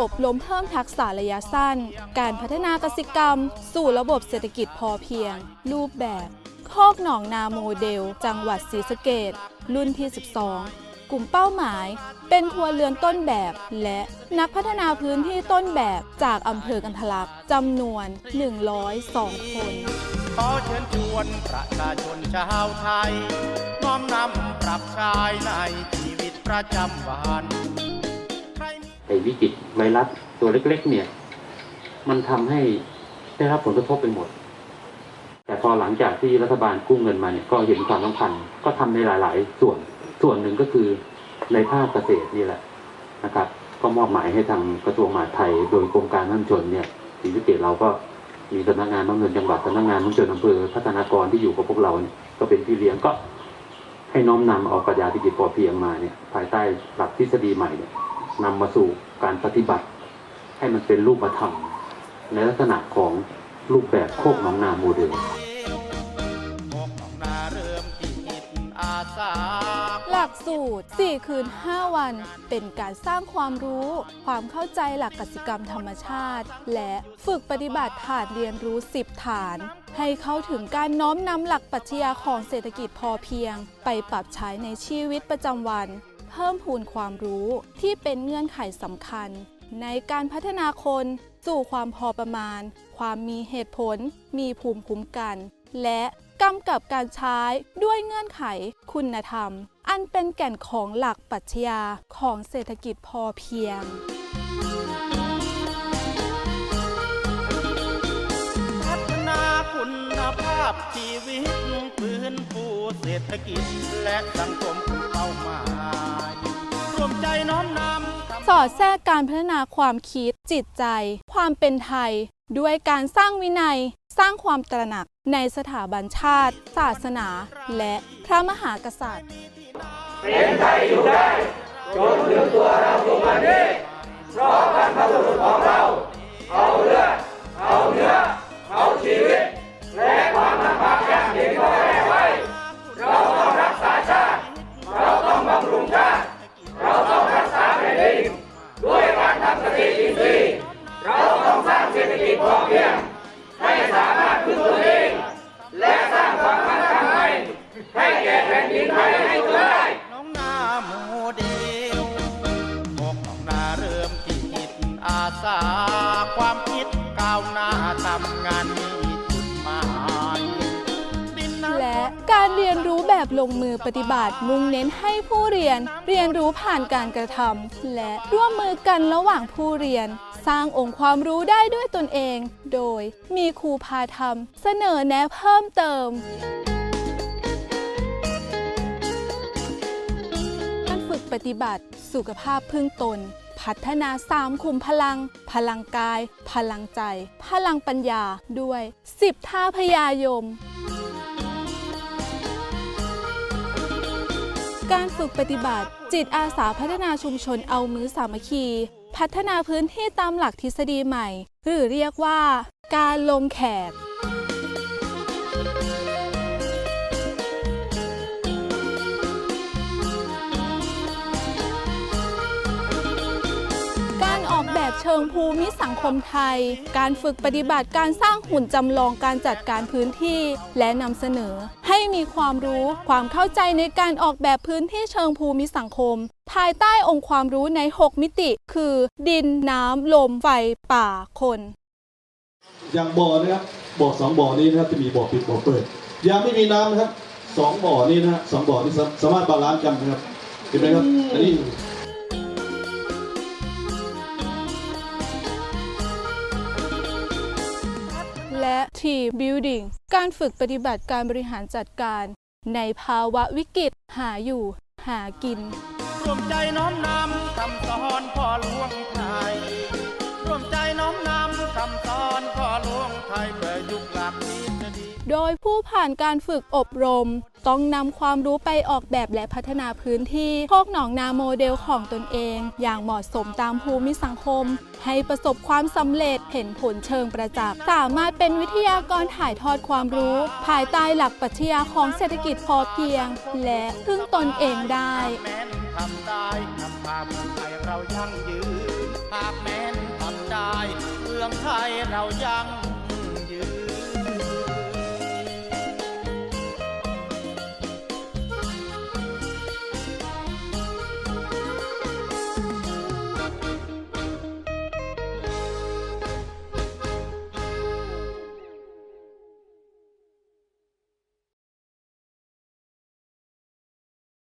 อบรมเพิ่มทักษะระยะสั้น การพัฒนากสิกรรม สู่ระบบเศรษฐกิจพอเพียง รูปแบบโคกหนองนาโมเดล จังหวัดศรีสะเกดรุ่นที่ 12 กลุ่มเป้าหมาย เป็นครัวเรือนต้นแบบ และนักพัฒนาพื้นที่ต้นแบบจากอำเภอกันทะลักจำนวน 102 คน ขอเชิญชวนประชาชนชาวไทยน้อมนำปรับใช้ในชีวิตประจำวัน ไอ้วิกฤตไวรัสตัวเล็ก ๆ เนี่ย มันทำให้ได้รับผลกระทบไปหมด แต่พอหลังจากที่รัฐบาลกู้เงินมาเนี่ยก็เห็นความสำคัญก็ทำในหลาย ๆ ส่วนส่วนหนึ่งก็คือในภาคเกษตรนี่แหละนะครับ ก็มอบหมายให้ทางกระทรวงมหาดไทย โดยกรมการน้ำชนเนี่ยศรีสะเกษเราก็มีสำนักงานน้ำเงินจังหวัดสำนักงานน้ำชนอำเภอพัฒนากรที่อยู่กับพวกเราเนี่ยก็เป็นพี่เลี้ยงก็ให้น้อมนำเอาปรัชญาเศรษฐกิจพอเพียงมาเนี่ยภายใต้หลักทฤษฎีใหม่เนี่ย นำมาสู่การปฏิบัติ ให้มันเป็นรูปธรรมในลักษณะของรูปแบบโคกหนองนาโมเดลหลักสูตร 4 คืน 5 วัน เป็นการสร้างความรู้ ความเข้าใจหลักกสิกรรมธรรมชาติ และฝึกปฏิบัติฐานเรียนรู้ 10 ฐาน ให้เข้าถึงการน้อมนำหลักปรัชญาของเศรษฐกิจพอเพียง ไปปรับใช้ในชีวิตประจำวัน เพิ่มพูนความรู้ที่เป็นเงื่อนไขสำคัญ ในการพัฒนาคนสู่ความพอประมาณ ความมีเหตุผล มีภูมิคุ้มกัน และกำกับการใช้ด้วยเงื่อนไขคุณธรรม อันเป็นแก่นของหลักปรัชญาของเศรษฐกิจพอเพียงาพชีวิตพื้นฟูเศรษฐกิจ และสังคมเป้าหมายรวมใจน้อมนำสอดแทรกการพัฒนาความคิดจิตใจ ความเป็นไทย ด้วยการสร้างวินัย สร้างความตระหนักในสถาบันชาติ ศาสนา และพระมหากษัตริย์เป็นไทยอยู่ได้จนถึงตัวเราทุกวันนี้เพราะการพัฒนาของนา โมเดลพวกน้องนาเริ่มที่จิตอาสาความคิดก้าวหน้าทำงานมีจุดหมายดินน้ำ และการเรียนรู้แบบลงมือปฏิบัติมุ่งเน้นให้ผู้เรียน เรียนรู้ผ่านการกระทำและร่วมมือกันระหว่างผู้เรียน สร้างองค์ความรู้ได้ด้วยตนเอง โดยมีครูพาธรรมเสนอแนะเพิ่มเติม ปฏิบัติ สุขภาพพึ่งตน พัฒนาสามคุมพลัง พลังกาย พลังใจ พลังปัญญาด้วย10ท่าพยายม การฝึกปฏิบัติ จิตอาสาพัฒนาชุมชนเอามือสามัคคี พัฒนาพื้นที่ตามหลักทฤษฎีใหม่ หรือเรียกว่า การลงแขก บบเชิงภูมิสังคมไทย การฝึกปฏิบัติการสร้างหุ่นจำลองการจัดการพื้นที่และนำเสนอ ให้มีความรู้ความเข้าใจในการออกแบบพื้นที่เชิงภูมิสังคม ภายใต้องค์ความรู้ใน 6 มิติ คือ ดินน้ำลมไฟป่าคนอย่างบ่อนะครับบ่อสองบ่อนี้นะครับจะมีบ่อปิดบ่อเปิดยามไม่มีน้ำนะครับสองบ่อนี้นะสองบ่อนี้สาสามารถบาลานซ์กันนะครับเห็นไหมครับอันนี้ และ Team Building การฝึกปฏิบัติการบริหารจัดการ ในภาวะวิกฤตหาอยู่ หากิน รวมใจน้อมนำคำสอนพ่อหลวงไทย ผ่านการฝึกอบรม ต้องนำความรู้ไปออกแบบและพัฒนาพื้นที่โคกหนองนาโมเดลของตนเอง อย่างเหมาะสมตามภูมิสังคม ให้ประสบความสำเร็จเห็นผลเชิงประจักษ์สามารถเป็นวิทยากรถ่ายทอดความรู้ ภายใต้หลักปรัชญาของเศรษฐกิจพอเพียง และพึ่งตนเองได้ทำได้นำพาเมืองไทยเรายั่งยืนหากแม้นทำได้เมืองไทยเรายั่ง